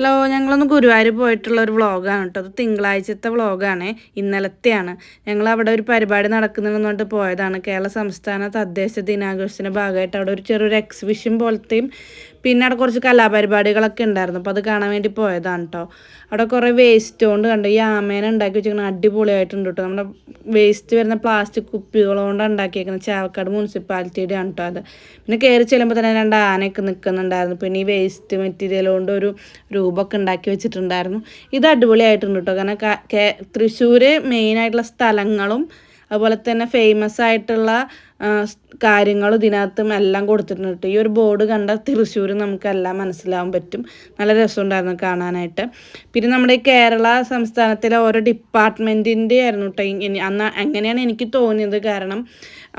Hello ഞങ്ങളൊന്ന് ഗുരുവായൂർ പോയിട്ടുള്ള ഒരു വ്ളോഗാണ് കേട്ടോ. അത് തിങ്കളാഴ്ചത്തെ വ്ളോഗാണ് ഇന്നലത്തെയാണ്. ഞങ്ങൾ അവിടെ ഒരു പരിപാടി നടക്കുന്നുണ്ടെന്ന് പറഞ്ഞിട്ട് പോയതാണ്. കേരള സംസ്ഥാന തദ്ദേശ ദിനാഘോഷത്തിന്റെ ഭാഗമായിട്ട് അവിടെ ഒരു ചെറിയൊരു എക്സിബിഷൻ പോലത്തെയും പിന്നെ അവിടെ കുറച്ച് കലാപരിപാടികളൊക്കെ ഉണ്ടായിരുന്നു. അപ്പോൾ അത് കാണാൻ വേണ്ടി പോയതാണ് കേട്ടോ. അവിടെ കുറേ വേസ്റ്റ് കൊണ്ട് കണ്ടു. ഈ ആമേനെ ഉണ്ടാക്കി വെച്ചിരിക്കുന്നത് അടിപൊളിയായിട്ടുണ്ട് കേട്ടോ. നമ്മുടെ വേസ്റ്റ് വരുന്ന പ്ലാസ്റ്റിക് കുപ്പികൾ കൊണ്ട് ഉണ്ടാക്കിയേക്കുന്നത് ചാവക്കാട് മുനിസിപ്പാലിറ്റിയുടെ ആണ് കേട്ടോ അത്. പിന്നെ കയറി ചെല്ലുമ്പോൾ തന്നെ രണ്ട് ആനയൊക്കെ നിൽക്കുന്നുണ്ടായിരുന്നു പിന്നെ ഈ വേസ്റ്റ് മെറ്റീരിയൽ കൊണ്ട് ഒരു രൂപമൊക്കെ ഉണ്ടാക്കി വെച്ചിട്ടുണ്ടായിരുന്നു. ഇത് അടിപൊളിയായിട്ടുണ്ട് കേട്ടോ കാരണം തൃശ്ശൂർ മെയിനായിട്ടുള്ള സ്ഥലങ്ങളും അതുപോലെ തന്നെ ഫേമസ് ആയിട്ടുള്ള കാര്യങ്ങളും ഇതിനകത്തും എല്ലാം കൊടുത്തിട്ടുണ്ട്. ഈ ഒരു ബോർഡ് കണ്ട തൃശ്ശൂർ നമുക്കെല്ലാം മനസ്സിലാവാൻ പറ്റും. നല്ല രസമുണ്ടായിരുന്നു കാണാനായിട്ട്. പിന്നെ നമ്മുടെ കേരള സംസ്ഥാനത്തിലെ ഓരോ ഡിപ്പാർട്ട്മെന്റിന്റെ ആയിരുന്നു കേട്ടോ അന്ന് അങ്ങനെയാണ് എനിക്ക് തോന്നിയത് കാരണം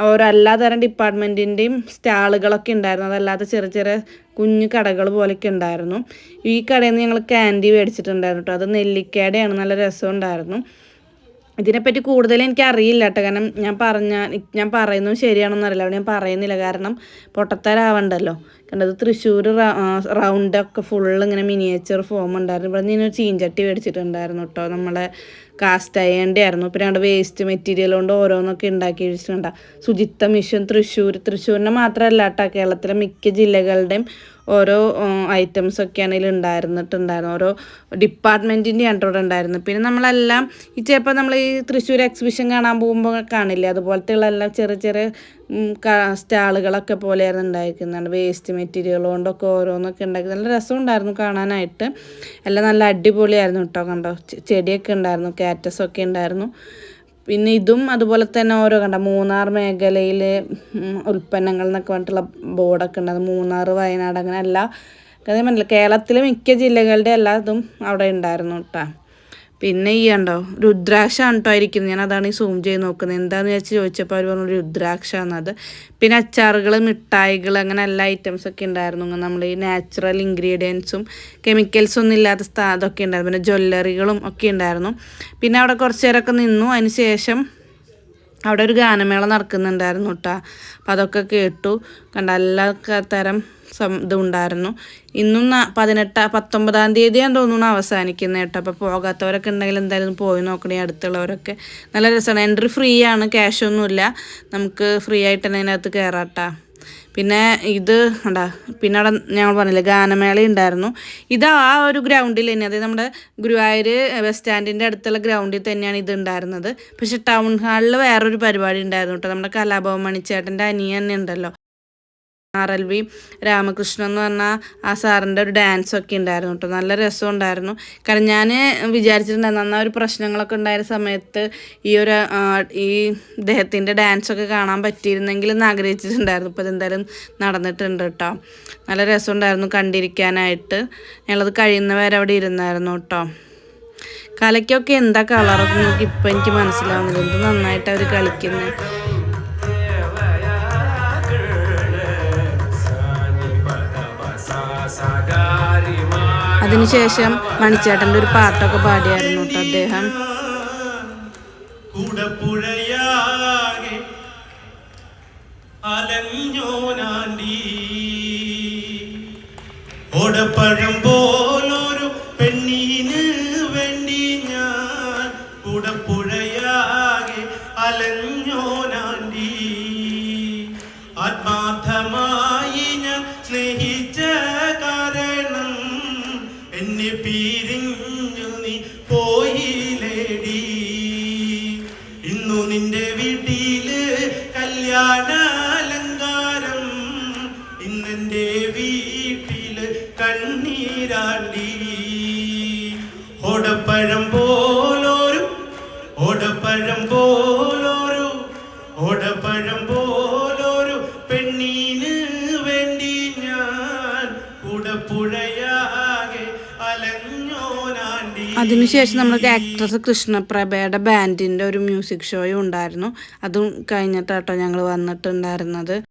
ഓരോ എല്ലാ തരം ഡിപ്പാർട്ട്മെന്റിന്റെയും സ്റ്റാളുകളൊക്കെ ഉണ്ടായിരുന്നു. അതല്ലാതെ ചെറിയ ചെറിയ കുഞ്ഞു കടകൾ പോലെയൊക്കെ ഉണ്ടായിരുന്നു. ഈ കടയിൽ നിന്ന് ഞങ്ങൾ ക്യാൻഡി മേടിച്ചിട്ടുണ്ടായിരുന്നു കേട്ടോ അത് നെല്ലിക്കയുടെയാണ്. നല്ല രസമുണ്ടായിരുന്നു. ഇതിനെപ്പറ്റി കൂടുതൽ എനിക്ക് അറിയില്ല കേട്ടോ കാരണം ഞാൻ പറഞ്ഞ ഞാൻ പറയുന്നത് ശരിയാണെന്ന് അറിയില്ല. അവിടെ ഞാൻ പറയുന്നില്ല. കാരണം പൊട്ടത്തരാവണ്ടല്ലോ. കണ്ടത് തൃശ്ശൂർ റൗണ്ടൊക്കെ ഫുള്ള് ഇങ്ങനെ മിനിയേച്ചർ ഫോം ഉണ്ടായിരുന്നു. ഇവിടെ നിന്ന് ചീഞ്ചട്ടി മേടിച്ചിട്ടുണ്ടായിരുന്നു കേട്ടോ നമ്മളെ കാസ്റ്റ് അയേണ്ട ആയിരുന്നു പിന്നെ അവിടെ വേസ്റ്റ് മെറ്റീരിയൽ കൊണ്ട് ഓരോന്നൊക്കെ ഉണ്ടാക്കി വെച്ചിട്ടുണ്ട്. ശുചിത്വ മിഷൻ തൃശ്ശൂർ. തൃശ്ശൂരിനെ മാത്രമല്ല കേട്ടോ കേരളത്തിലെ മിക്ക ജില്ലകളുടെയും ഓരോ ഐറ്റംസ് ഒക്കെയാണ് ഇതിൽ ഉണ്ടായിരുന്നിട്ടുണ്ടായിരുന്നു ഓരോ ഡിപ്പാർട്ട്മെന്റിന്റെ അവിടെ ഉണ്ടായിരുന്നു പിന്നെ നമ്മളെല്ലാം ഈ ചിലപ്പോൾ നമ്മൾ ഈ തൃശ്ശൂർ എക്സിബിഷൻ കാണാൻ പോകുമ്പോൾ കാണില്ലേ? അതുപോലത്തെ ഉള്ള എല്ലാം ചെറിയ ചെറിയ സ്റ്റാളുകളൊക്കെ പോലെയായിരുന്നു ഉണ്ടായിരിക്കുന്നത്. വേസ്റ്റ് മെറ്റീരിയൽ കൊണ്ടൊക്കെ ഓരോന്നൊക്കെ ഉണ്ടാക്കി. നല്ല രസമുണ്ടായിരുന്നു കാണാനായിട്ട്. എല്ലാം നല്ല അടിപൊളിയായിരുന്നു കേട്ടോ കണ്ടോ? ചെടിയൊക്കെ ഉണ്ടായിരുന്നു. കാറ്റസൊക്കെ ഉണ്ടായിരുന്നു. പിന്നെ ഇതും അതുപോലെ തന്നെ ഓരോ കണ്ട മൂന്നാർ മേഖലയിൽ ഉൽപ്പന്നങ്ങൾ എന്നൊക്കെ പറഞ്ഞിട്ടുള്ള ബോർഡൊക്കെ ഉണ്ട്. അത് മൂന്നാർ വയനാട് അങ്ങനെ എല്ലാ അതേ കേരളത്തിലെ മിക്ക ജില്ലകളുടെ എല്ലാ ഇതും അവിടെ ഉണ്ടായിരുന്നു കേട്ടോ പിന്നെ ഈ ഉണ്ടോ രുദ്രാക്ഷ കേട്ടോ ഇരിക്കുന്നത് ഞാൻ അതാണ് ഈ സൂം ചെയ്ത് നോക്കുന്നത്. എന്താണെന്ന് വെച്ച് ചോദിച്ചപ്പോൾ അവർ പറഞ്ഞു രുദ്രാക്ഷ എന്നത് പിന്നെ അച്ചാറുകൾ മിഠായികൾ അങ്ങനെ എല്ലാ ഐറ്റംസ് ഒക്കെ ഉണ്ടായിരുന്നു. നമ്മൾ ഈ നാച്ചുറൽ ഇൻഗ്രീഡിയൻസും കെമിക്കൽസ് ഒന്നും ഇല്ലാത്ത അതൊക്കെ ഉണ്ടായിരുന്നു. പിന്നെ ജ്വല്ലറികളും ഒക്കെ ഉണ്ടായിരുന്നു. പിന്നെ അവിടെ കുറച്ച് നേരമൊക്കെ നിന്നു. അതിന് ശേഷം അവിടെ ഒരു ഗാനമേള നടക്കുന്നുണ്ടായിരുന്നു കേട്ടോ അപ്പോൾ അതൊക്കെ കേട്ടു. കണ്ട എല്ലാ തരം ഇതുണ്ടായിരുന്നു. ഇന്നും പതിനെട്ട് പത്തൊമ്പതാം തീയതിയാണ് തോന്നുന്നു അവസാനിക്കുന്നത് കേട്ടോ. അപ്പോൾ പോകാത്തവരൊക്കെ ഉണ്ടെങ്കിൽ എന്തായാലും പോയി നോക്കണേ അടുത്തുള്ളവരൊക്കെ. നല്ല രസമാണ് എൻട്രി ഫ്രീ ആണ് ക്യാഷൊന്നുമില്ല നമുക്ക് ഫ്രീ ആയിട്ട് തന്നെ അതിനകത്ത് കയറാട്ടാ പിന്നെ ഇത് ഉണ്ടാ പിന്നെ അവിടെ ഞങ്ങൾ പറഞ്ഞില്ലേ ഗാനമേള ഉണ്ടായിരുന്നു ഇത് ആ ഒരു ഗ്രൗണ്ടിൽ തന്നെ അതായത് നമ്മുടെ ഗുരുവായൂർ ബസ് സ്റ്റാൻഡിന്റെ അടുത്തുള്ള ഗ്രൗണ്ടിൽ തന്നെയാണ് ഇത് ഉണ്ടായിരുന്നത് പക്ഷെ ടൗൺ ഹാളിൽ വേറൊരു പരിപാടി ഉണ്ടായിരുന്നു കേട്ടോ നമ്മുടെ കലാഭവൻ മണിച്ചേട്ടന്റെ അനിയൻ ഉണ്ടല്ലോ ആർ എൽ വി രാമകൃഷ്ണൻ എന്ന് പറഞ്ഞാൽ ആ സാറിന്റെ ഒരു ഡാൻസ് ഒക്കെ ഉണ്ടായിരുന്നു കേട്ടോ. നല്ല രസം ഉണ്ടായിരുന്നു. കാരണം ഞാൻ വിചാരിച്ചിട്ടുണ്ടായിരുന്നു അന്ന് ഒരു പ്രശ്നങ്ങളൊക്കെ ഉണ്ടായ സമയത്ത് ഈ ഒരു ഈ ഇദ്ദേഹത്തിന്റെ ഡാൻസൊക്കെ കാണാൻ പറ്റിയിരുന്നെങ്കിൽ എന്ന് ആഗ്രഹിച്ചിട്ടുണ്ടായിരുന്നു. ഇപ്പോൾ ഇതെന്തായാലും നടന്നിട്ടുണ്ട് കേട്ടോ. നല്ല രസം ഉണ്ടായിരുന്നു കണ്ടിരിക്കാനായിട്ട്. ഞങ്ങളത് കഴിയുന്നവരെ അവിടെ ഇരുന്നായിരുന്നു കേട്ടോ. കലയ്ക്കൊക്കെ എന്താ കളറൊക്കെ നോക്കി ഇപ്പം എനിക്ക് മനസ്സിലാവുന്നില്ല. എന്ത് നന്നായിട്ട് അവർ കളിക്കുന്നത് അതിനുശേഷം മണിച്ചേട്ടന്റെ ഒരു പാട്ടൊക്കെ പാടിയായിരുന്നു കേട്ടോ അദ്ദേഹം. അലഞ്ഞോനാണ്ടി ഓടപ്പഴം പോലൊരു പെണ്ണീന് വേണ്ടി ഞാൻ കൂടപ്പുഴയാകെ അലഞ്ഞോനാണ്ടി ആത്മാർത്ഥമായി ഞാൻ സ്നേഹിച്ച കണ്ണീരാണ്ടി. ഓടപ്പഴം പോലോരു ഓടപ്പഴം പോലോരു ഓടപ്പഴം പോലോരു പെണ്ണീന് വേണ്ടി ഞാൻ കൂടപ്പുഴയാകെ അതിനുശേഷം നമ്മൾക്ക് ആക്ട്രസ് കൃഷ്ണപ്രഭയുടെ ബാൻഡിന്റെ ഒരു മ്യൂസിക് ഷോയും ഉണ്ടായിരുന്നു. അതും കഴിഞ്ഞിട്ടാട്ടോ ഞങ്ങൾ വന്നിട്ടുണ്ടായിരുന്നത്.